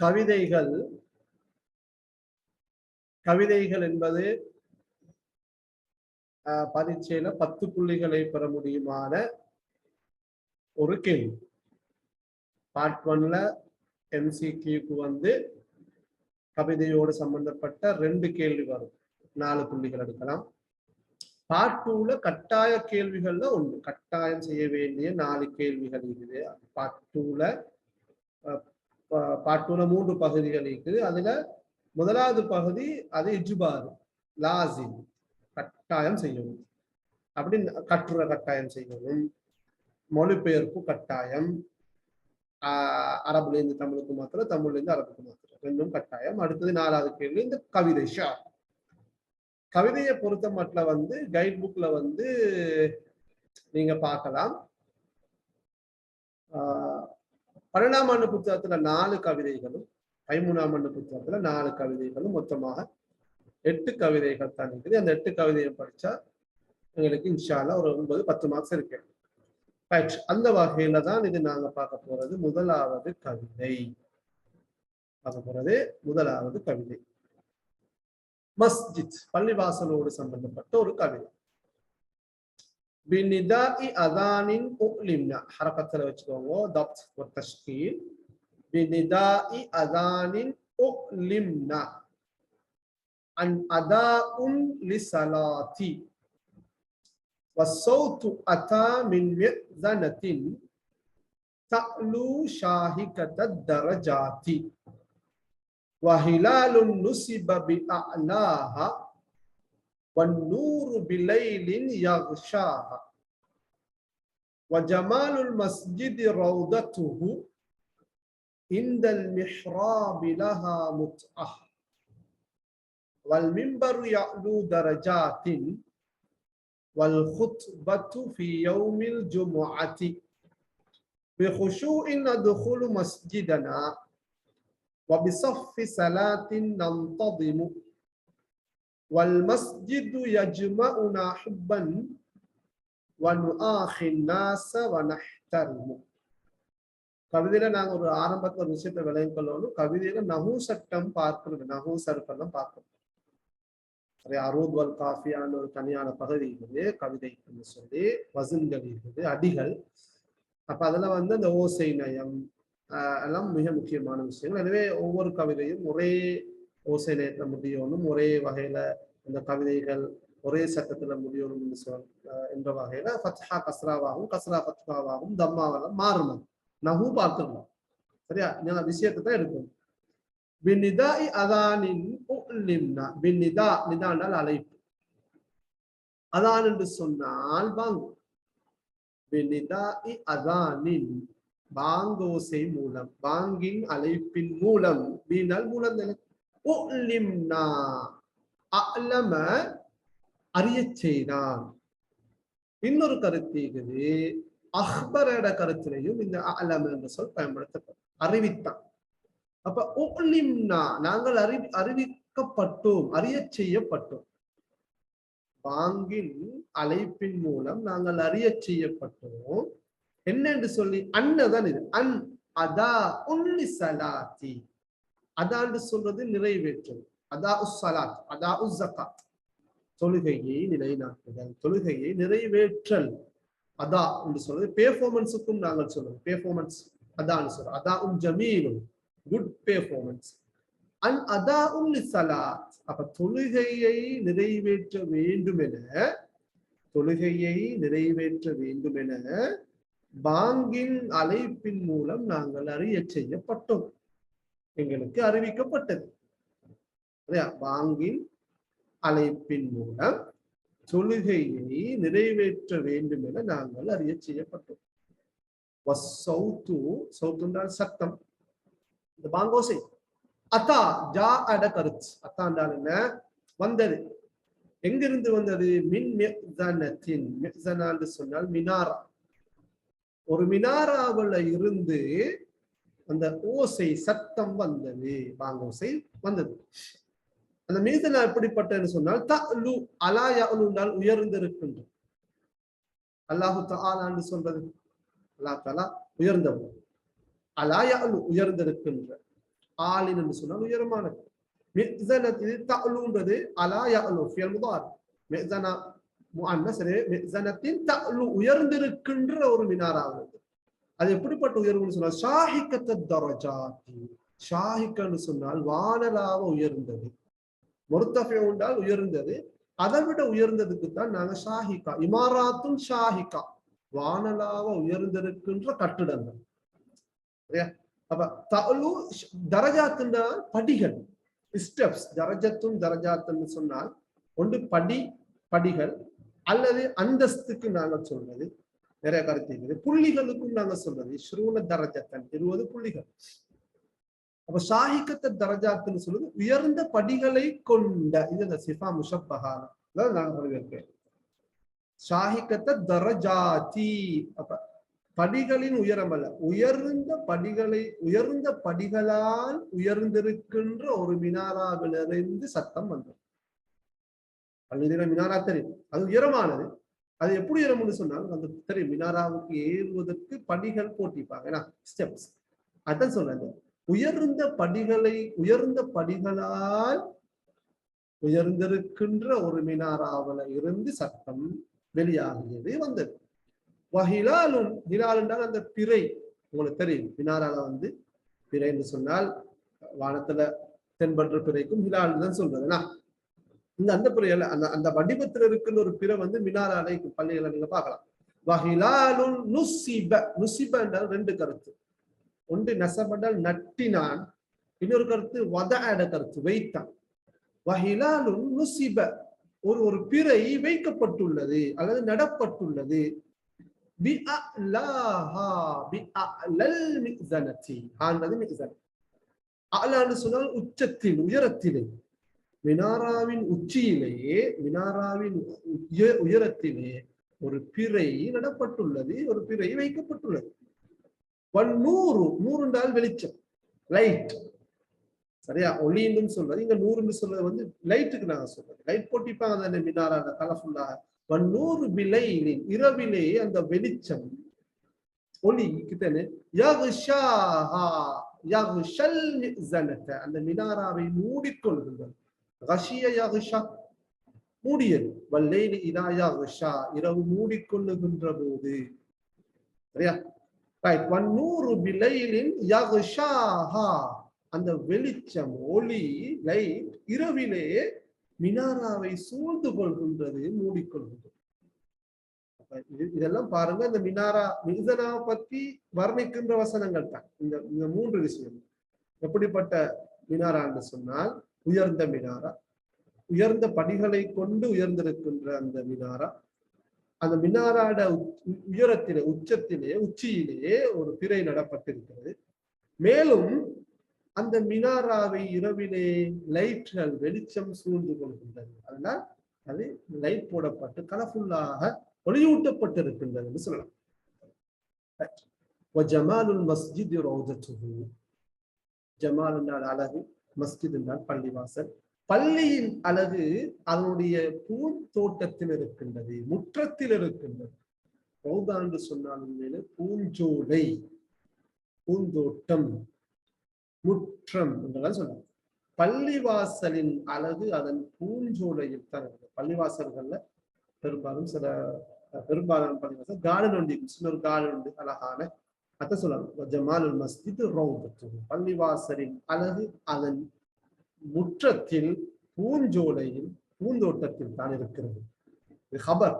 கவிதைகள் கவிதைகள் என்பது ஆஹ், பரீட்சையில பத்து புள்ளிகளை பெற முடியுமான ஒரு கேள்வி. பார்ட் ஒன்ல எம்சிக்யூக்கு வந்து கவிதையோடு சம்பந்தப்பட்ட ரெண்டு கேள்வி வரும். நாலு புள்ளிகள் எடுக்கலாம். பார்ட் டூல கட்டாய கேள்விகள்ல ஒன்று கட்டாயம் செய்ய வேண்டிய நாலு கேள்விகள் இருக்குது பார்ட் டூல பாட்டுல மூன்று பகுதிகள் இருக்குது. அதுல முதலாவது பகுதி அது இஜுபார் லாசிம் கட்டாயம் செய்யணும். அப்படி கட்டுரை கட்டாயம் செய்யணும். மொழிபெயர்ப்பு கட்டாயம். அரபுல இருந்து தமிழுக்கு மாத்திரம் தமிழ்ல இருந்து அரபுக்கு மாத்திரம். ரெண்டும் கட்டாயம். அடுத்தது நாலாவது கேள்வி இந்த கவிதை ஷா. கவிதையை பொறுத்த மட்டும் வந்து கைட் புக்ல வந்து நீங்க பார்க்கலாம். ஆஹ் பன்னெண்டாம் ஆண்டு புத்தகத்துல நாலு கவிதைகளும் பதிமூணாம் ஆண்டு புத்தகத்துல நாலு கவிதைகளும் மொத்தமாக எட்டு கவிதைகள் தான் இருக்குது. அந்த எட்டு கவிதையை படிச்சா எங்களுக்கு இன்ஷால்லா ஒரு ஒன்பது பத்து மார்க்ஸ் இருக்கு. ரைட் அந்த வகையில தான் இது நாங்க பார்க்க போறது முதலாவது கவிதை. பார்க்க போறது முதலாவது கவிதை. மஸ்ஜித் பள்ளிவாசலோடு சம்பந்தப்பட்ட ஒரு கவிதை. بنداء أذان أؤلمنا. حركة لو ضبط والتشكيل. بنداء أذان أؤلمنا. أن أداء لصلاة والصوت أتى من مئذنة. تألو شاهكة الدرجات. وهلال نسب بأعلاها. والنور بليل يغشاها. وجمال المسجد روضته عند المحراب لها متعة. والمنبر يعلو درجات والخطبة في يوم الجمعة. بخشوع ندخل مسجدنا وبصف صلاة ننتظم. wal masjidu yajma'una hubban wa nu'akhin nasa wa nahtarmu. கவிதையில நாங்க ஒரு ஆரம்பத்துல ஒரு விஷயத்த விளையும் கொள்ளணும் கவிதையில நகு சட்டம் பார்க்கிறது நகு சருப்பெல்லாம் பார்க்கணும் அரூபல் காஃபியான ஒரு தனியான பகுதி இருந்தது கவிதை சொல்லி வசன்கள் இருந்தது அடிகள் அப்ப அதுல வந்து அந்த ஓசை நயம் எல்லாம் மிக முக்கியமான விஷயங்கள் எனவே ஒவ்வொரு கவிதையும் ஒரே ஓசை நயத்துல முடியணும் ஒரே வகையில இந்த கவிதைகள் ஒரே சட்டத்துல முடியணும்னு சொல் என்ற வகையில ஃபத்ஹா கஸ்ராவாகவும் கஸ்ரா ஃபத்ஹாவாகவும் தம்மாவெல்லாம் மாறணும் நகு பார்க்கணும் சரியா? நீங்க விஷயத்தை தான் எடுக்கணும். பின்னிதாஇ அதானின் பின்னிதா நிதானால் அழைப்பு. அதான் என்று சொன்னால் பாங்கு. பின்னிதாஇ அதானின் பாங்கோசை மூலம் பாங்கின் அழைப்பின் மூலம் பீனால் மூலம் உலிம்னா அலம அறியச் செய்தான். இன்னொரு கருத்து இருக்குது அஹ்பரோட கருத்திலையும் இந்த அலம் என்ற சொல் பயன்படுத்தப்படும். அறிவித்தான். அப்ப உலிம்னா நாங்கள் அறி அறிவிக்கப்பட்டோம் அறியச் செய்யப்பட்டோம். பாங்கின் அழைப்பின் மூலம் நாங்கள் அறியச் செய்யப்பட்டோம். என்ன என்று சொல்லி அன்னதான் இது. அன் அதா உன்னி சலாத்தி அதாண்டு சொல்றது நிறைவேற்றல் அதா உஸ் சலாத் அதா உஸ் தொழுகையை நிலைநாட்டுதல் தொழுகையை நிறைவேற்றல். அதா என்று சொல்றது பெர்ஃபார்மன்ஸுக்கும் நாங்கள் சொல்றோம். பெர்ஃபார்மன்ஸ் அதான்னு சொல்றோம். அதா உம் ஜமீனும் குட் பெர்ஃபார்மன்ஸ் அன் அதா உம் சலாத். அப்ப தொழுகையை நிறைவேற்ற வேண்டும் என தொழுகையை நிறைவேற்ற வேண்டும் என பாங்கின் அழைப்பின் மூலம் நாங்கள் அறிய செய்யப்பட்டோம். எங்களுக்கு அறிவிக்கப்பட்டது. வாங்கின் அழைப்பின் மூலம் தொழுகையை நிறைவேற்ற வேண்டும் என நாங்கள் அறிய செய்யப்பட்டோம். சௌத்து சௌத்துண்டால் சத்தம். இந்த பாங்கோசை. அத்தா ஜா அட கருத்து அத்தாண்டால் என்ன? வந்தது. எங்கிருந்து வந்தது? மின் மெக்ஸனத்தின் மெக்ஸனா சொன்னால் மினாரா. ஒரு மினாராவில் இருந்து அந்த ஓசை சத்தம் வந்தது. பாங்கோசை வந்தது. அந்த மீசனா எப்படிப்பட்டன்னு சொன்னால் தலு அலா யாலுனால் உயர்ந்திருக்கின்ற அல்லாஹு தாலான்னு சொல்றது. அல்லா தாலா உயர்ந்தவன் அலா உயர்ந்திருக்கின்ற ஆலின் என்று சொன்னால் உயரமானது மிஸ்ஸனத் இது தஅலுன்றது அலா யஅலு ஃபியல் முதார். மிஸ்ஸனா முஅன்னஸ் மிஸ்ஸனத்தின் தஅலு உயர்ந்திருக்கின்ற ஒரு மினாராவது. அது எப்படிப்பட்ட உயர்வுன்னு சொன்னால் ஷாஹிக்கத்தை தரஜாத்தி. ஷாஹிக்கன்னு சொன்னால் வானலாக உயர்ந்தது. முர்த்தஃபி உண்டால் உயர்ந்தது. அதை விட உயர்ந்ததுக்கு தான் நாங்க ஷாஹிகா இமாராத்தும் ஷாஹிகா வானலாக உயர்ந்திருக்கின்ற கட்டிடங்கள். அப்ப தலு தரஜாத்துன்னா படிகள். ஸ்டெப்ஸ் தரஜத்தும் தரஜாத்துன்னு சொன்னால் ஒன்று படி படிகள் அல்லது அந்தஸ்துக்கு நாங்கள் சொல்றது. நிறைய கருத்து இருக்குது புள்ளிகளுக்கும் நாங்க சொல்றது ஸ்ரூன தரஜத்தன் இருபது புள்ளிகள். அப்ப ஷாஹிக்கத்த தரஜாத்துன்னு சொல்லுது உயர்ந்த படிகளை கொண்ட இது இந்த சிஃபா முஷப்பகான அதான் நாங்க சொல்லியிருக்கேன் தரஜாதி அப்ப படிகளின் உயரம் அல்ல உயர்ந்த படிகளை உயர்ந்த படிகளால் உயர்ந்திருக்கின்ற ஒரு மினாராவிலிருந்து சத்தம் வந்தது. பள்ளியில மினாரா தெரியும். அது உயரமானது. அது எப்படி உயரம்னு சொன்னால் அந்த தெரியும் மினாராவுக்கு ஏறுவதற்கு படிகள் போட்டிப்பாங்க ஏன்னா ஸ்டெப்ஸ் அதான் சொல்றாங்க. உயர்ந்த படிகளை உயர்ந்த படிகளால் உயர்ந்திருக்கின்ற ஒரு மினாராவில இருந்து சத்தம் வெளியாகியது வந்தது. வஹிலாலுன் ஹிலால் என்றால் அந்த பிறை. உங்களுக்கு தெரியும். மினாரால வந்து பிறை என்று சொன்னால் வானத்துல தென்பற்ற பிறைக்கும் ஹிலால் தான் சொல்றதுனா இந்த அந்த புறையில அந்த அந்த வடிவத்துல இருக்குன்னு ஒரு பிற வந்து மினாராலை பள்ளிகளை நீங்க பார்க்கலாம். வஹிலாலுன் நுசிப நுசிப என்றால் ரெண்டு கருத்து. ஒன்று நசபண்டால் நட்டினான் இன்னொரு கருத்து வத கருத்து வைத்தான். வஹிலாலுன் நுசிப ஒரு ஒரு பிறை வைக்கப்பட்டுள்ளது அல்லது நடப்பட்டுள்ளது. சொன்னால் உச்சத்தில் உயரத்திலே மினாராவின் உச்சியிலேயே மினாராவின் உயரத்திலே ஒரு பிறை நடப்பட்டுள்ளது ஒரு பிறை வைக்கப்பட்டுள்ளது. நூறு நூறு என்றால் வெளிச்சம் லைட். சரியா? ஒளின்னு சொல்றது. இங்க நூறுன்னு சொல்றது வந்து லைட்டுக்கு நாங்க சொல்றது. லைட் போட்டிப்பாங்க அந்த மினாரான கலர்ஃபுல்லாக வன்னூறு விலையிலின் இரவிலே அந்த வெளிச்சம் ஒளி கிட்டனு அந்த மினாராவை மூடிக்கொள்கின்றது ரஷிய யகுஷா மூடியது. வல்லேலி இதாயா ரிஷா இரவு மூடிக்கொள்ளுகின்ற போது சரியா? ரைட் வன்னூறு விலையிலின் யகுஷாஹா அந்த வெளிச்சம் ஒளி லைட் இரவிலே மினாராவை சூழ்ந்து கொள்கின்றது மூடிக்கொள்கின்றது. இதெல்லாம் பாருங்க இந்த மினாரா மிசனா பத்தி வர்ணிக்கின்ற வசனங்கள் தான் இந்த இந்த மூன்று விஷயம். எப்படிப்பட்ட மினாரா என்று சொன்னால் உயர்ந்த மினாரா உயர்ந்த படிகளை கொண்டு உயர்ந்திருக்கின்ற அந்த மினாரா அந்த மினாராட உயரத்திலே உச்சத்திலே உச்சியிலே ஒரு திரை நடப்பட்டிருக்கிறது. மேலும் அந்த மினாராவை இரவிலே லைட்கள் வெளிச்சம் சூழ்ந்து கொள்கின்றது அதனால் அது லைட் போடப்பட்டு கலர்ஃபுல்லாக ஒளியூட்டப்பட்டிருக்கின்றது சொல்லலாம். ஜமாலுல் மஸ்ஜித் ரோஜத்துஹு ஜமால் அழகு. மஸ்ஜித் என்றால் பள்ளிவாசல். பள்ளியின் அழகு அதனுடைய பூந்தோட்டத்தில் இருக்கின்றது முற்றத்தில் இருக்கின்றது. ரௌதா என்று சொன்னால் உண்மையில பூஞ்சோலை பூந்தோட்டம் முற்றம் என்றெல்லாம் சொல்றாங்க பள்ளிவாசலின் அழகு அதன் பூஞ்சோலையில் தான் இருக்கு பள்ளிவாசல்கள்ல பெரும்பாலும் சில பெரும்பாலான பள்ளிவாசல் கார்டன் உண்டு சின்ன ஒரு கார்டன் உண்டு அழகான அத்த சொல்லலாம் ஜமாலுல் மஸ்ஜித் ரவுதத்து பள்ளிவாசலின் அழகு அதன் முற்றத்தில் பூஞ்சோலையில் பூந்தோட்டத்தில் தான் இருக்கிறது. இது ஹபர்.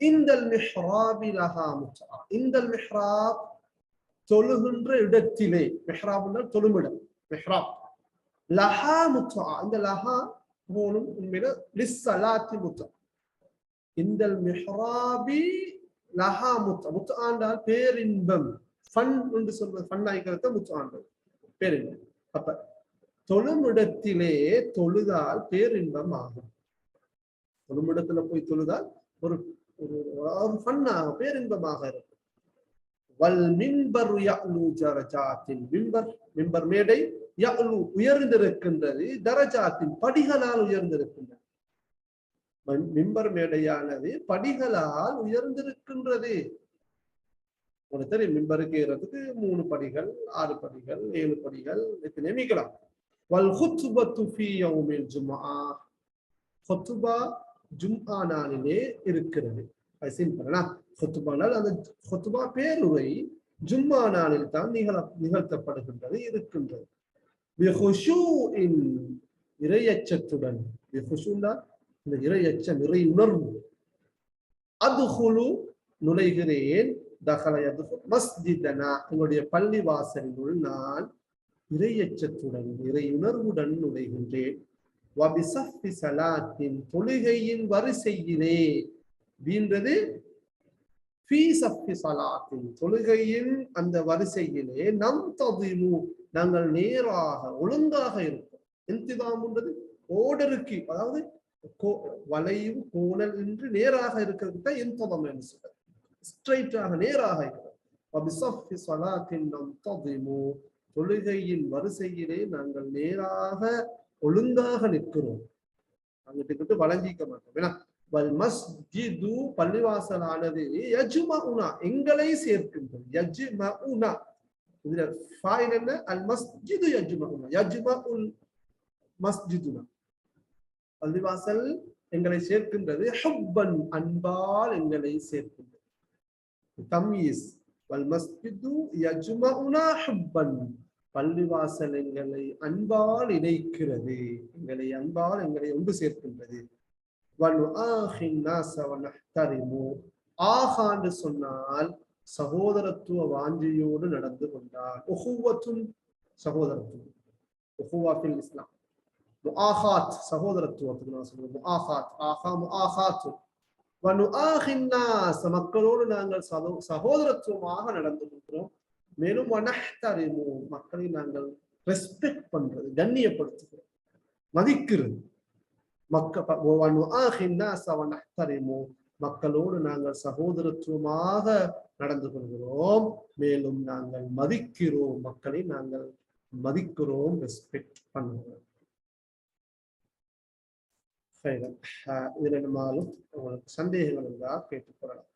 இந்தல் மிஹ்ராபி லஹா இந்தல் மிஹ்ராப் தொழுகின்ற இடத்திலே. மெஹ்ராப்னா தொழுமிடம். மெஹ்ராப். லஹா முத்தா இந்த லஹா போலும் உண்மையில லிஸ்ஸலாத்தி முத்தா இந்த மெஹ்ராபி லஹா முத்தா முத்தாண்டால் பேரின்பம். ஃபன் என்று ஃபன் ஆகிக்கிறத முத்தாண்டது பேரின்பம் அப்ப தொழுமிடத்திலே தொழுதால் பேரின்பம் ஆகும். தொழுமிடத்துல போய் தொழுதால் ஒரு ஒரு ஃபன் ஆகும் பேரின்பமாக இருக்கும். வல் மின்பர் யஅலு ஜரஜாத்தின் மின்பர் மின்பர் மேடை யஅலு உயர்ந்திருக்கின்றது தரஜாத்தின் படிகளால் உயர்ந்திருக்கின்றது. மின்பர் மேடையானது படிகளால் உயர்ந்திருக்கின்றது. ஒருத்தர் தெரியும் மிம்பருக்கு ஏறதுக்கு மூணு படிகள் ஆறு படிகள் ஏழு படிகள் எத்தனை நியமிக்கலாம் வல் ஹுத்துபத்து ஃபீ யௌமில் ஜும்ஆ. ஹுத்பா ஜும்ஆ நாளிலே இருக்கிறது. அது சிம்பிளா ஹுத்பானால் அந்த ஹுத்பா பேருரை ஜும்மா நாளில் தான் நிகழ நிகழ்த்தப்படுகின்றது இருக்கின்றது. பிஹுஷூஇன் இறையச்சத்துடன் பிஹுஷூன்னா இந்த இறையச்சம் இறை உணர்வு. அதுகுழு நுழைகிறேன். மஸ்ஜிதனா எங்களுடைய பள்ளி வாசலினுள் நான் இறையச்சத்துடன் இறை உணர்வுடன் நுழைகின்றேன் சலாத்தின் தொழுகையின் வரிசையிலே வீன்றது தொழுகையின் அந்த வரிசையிலே நம் ததிமு நாங்கள் நேராக ஒழுங்காக இருப்போம். இன்திதாம்ன்றது ஓடருக்கு அதாவது கோ- வளையும் கோணல் என்று நேராக இருக்கிறது தான் இன்ததம் என்று சொல்றது ஸ்ட்ரைட்டாக நேராக இருக்கிறது தொழுகையின் வரிசையிலே நாங்கள் நேராக ஒழுங்காக நிற்கிறோம். அங்கிட்டு இங்கிட்டு வழங்கிக்க மாட்டோம். ஏன்னா வல் மஸ்ஜிது பள்ளிவாசலானது யஜ்மஉனா எங்களை சேர்க்கின்றது. யஜ்மஉனா. இதுல ஃபாயில் என்ன? அல் மஸ்ஜிது யஜ்மஉனா. யஜ்மஉல் மஸ்ஜிதுனா. பள்ளிவாசல் எங்களை சேர்க்கின்றது. ஹுப்பன் அன்பால் எங்களை சேர்க்கின்றது. தம்யீஸ் வல் மஸ்ஜிது யஜ்மஉனா ஹுப்பன் பள்ளிவாசல் எங்களை அன்பால் இணைக்கிறது. எங்களை அன்பால் எங்களை ஒன்று சேர்க்கின்றது. ஆஹாண்டு சொன்னால் சகோதரத்துவ வாஞ்சியோடு நடந்து கொண்டார் உஹுவத்தும் சகோதரத்துவம். உஹுவாஃபில் இஸ்லாம். ஆஹாத் சகோதரத்துவத்துக்கு நான் சொல்லுவோம் ஆஹாத் ஆஹா ஆஹாத்து மக்களோடு நாங்கள் சகோதரத்துவமாக நடந்து கொள்கிறோம் மேலும் வனஹ்தரிமு மக்களை நாங்கள் ரெஸ்பெக்ட் பண்றது கண்ணியப்படுத்துகிறோம். மதிக்கிறது. மக்கள் மக்களோடு நாங்கள் சகோதரத்துவமாக நடந்து கொள்கிறோம் மேலும் நாங்கள் மதிக்கிறோம் மக்களை நாங்கள் மதிக்கிறோம் ரெஸ்பெக்ட் பண்ணுகிறோம். சரி. ஆஹ் இதுல நம்மளும் உங்களுக்கு சந்தேகங்கள் இருந்தால் கேட்டுக்கொள்ளலாம்